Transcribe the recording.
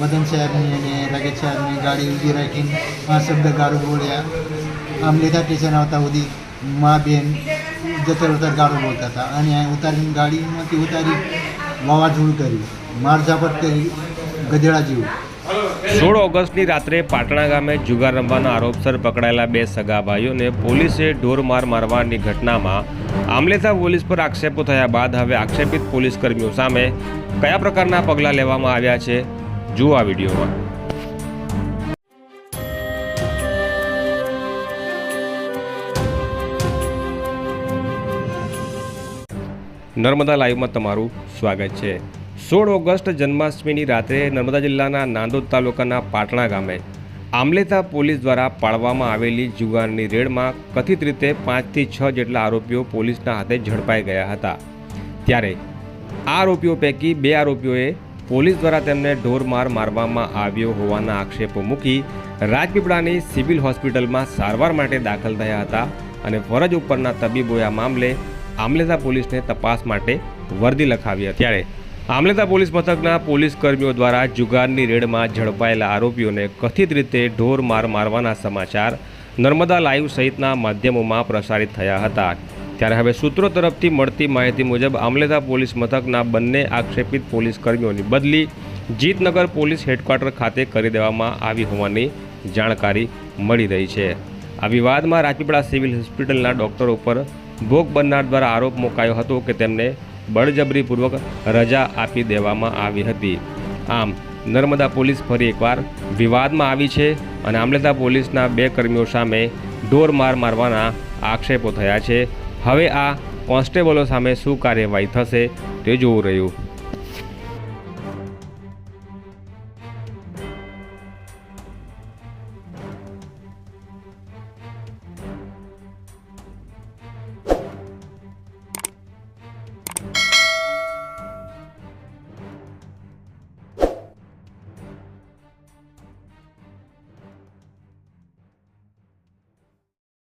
મદન સાહેબની અને રાકેશ સાહેબની ગાડી ઊભી રાખીને આ શબ્દ ગાળું બોલ્યા. આમ લીધા સ્ટેશન આવતા સુધી મા બેન જતર ઉતર ગાળું બોલતા હતા. અને ઉતારીને ગાડીમાંથી ઉતારી વાવાઝોડું કર્યું. મારઝાપટ કરી ગધેડા જેવું. સોળ ઓગસ્ટની રાત્રે પાટણા ગામે જુગાર રમવાના આરોપસર પકડાયેલા બે સગા ભાઈઓને પોલીસે ઢોરમાર મારવાની ઘટનામાં આમલેથા પોલીસ પર આક્ષેપો થયા બાદ હવે આક્ષેપિત પોલીસ કર્મીઓ સામે કયા પ્રકારના પગલાં લેવામાં આવ્યા છે? જુઓ આ વિડીયોમાં. નર્મદા લાઈવમાં તમારું સ્વાગત છે. સોળ ઓગસ્ટ જન્માષ્ટમીની રાત્રે નર્મદા જિલ્લાના નાંદોદ તાલુકાના પાટણા ગામે આમલેતા પોલીસ દ્વારા પાડવામાં આવેલી જુગારની રેડમાં કથિત રીતે પાંચથી છ જેટલા આરોપીઓ પોલીસના હાથે ઝડપાઈ ગયા હતા. ત્યારે આ આરોપીઓ પૈકી બે આરોપીઓએ પોલીસ દ્વારા તેમને ઢોરમાર મારવામાં આવ્યો હોવાના આક્ષેપો મૂકી રાજપીપળાની સિવિલ હોસ્પિટલમાં સારવાર માટે દાખલ થયા હતા અને ફરજ ઉપરના તબીબોએ આ મામલે આમલેતા પોલીસને તપાસ માટે વર્દી લખાવી ત્યારે આમલેતા પોલીસ મથકના પોલીસ કર્મીઓ દ્વારા જુગારની રેડમાં ઝડપાયેલા આરોપીઓને કથિત રીતે ઢોર માર મારવાના સમાચાર નર્મદા લાઈવ સહિતના માધ્યમોમાં પ્રસારિત થયા હતા. ત્યારે હવે સૂત્રો તરફથી મળતી માહિતી મુજબ આમલેદા પોલીસ મથકના બંને આક્ષેપિત પોલીસ કર્મીઓની બદલી જીતનગર પોલીસ હેડક્વાર્ટર ખાતે કરી દેવામાં આવી હોવાની જાણકારી મળી રહી છે. આ વિવાદમાં રાજપીપળા સિવિલ હોસ્પિટલના ડોક્ટર ઉપર ભોગ બનનાર દ્વારા આરોપ મુકાયો હતો કે તેમને બળજબરીપૂર્વક રજા આપી દેવામાં આવી હતી. આમ, નર્મદા પોલીસ ફરી એકવાર વિવાદમાં આવી છે અને આમલેદા પોલીસના બે કર્મીઓ સામે ઢોર માર મારવાના આક્ષેપો થયા છે. હવે આ કોન્સ્ટેબલો સામે શું કાર્યવાહી થશે તે જોવું રહ્યું.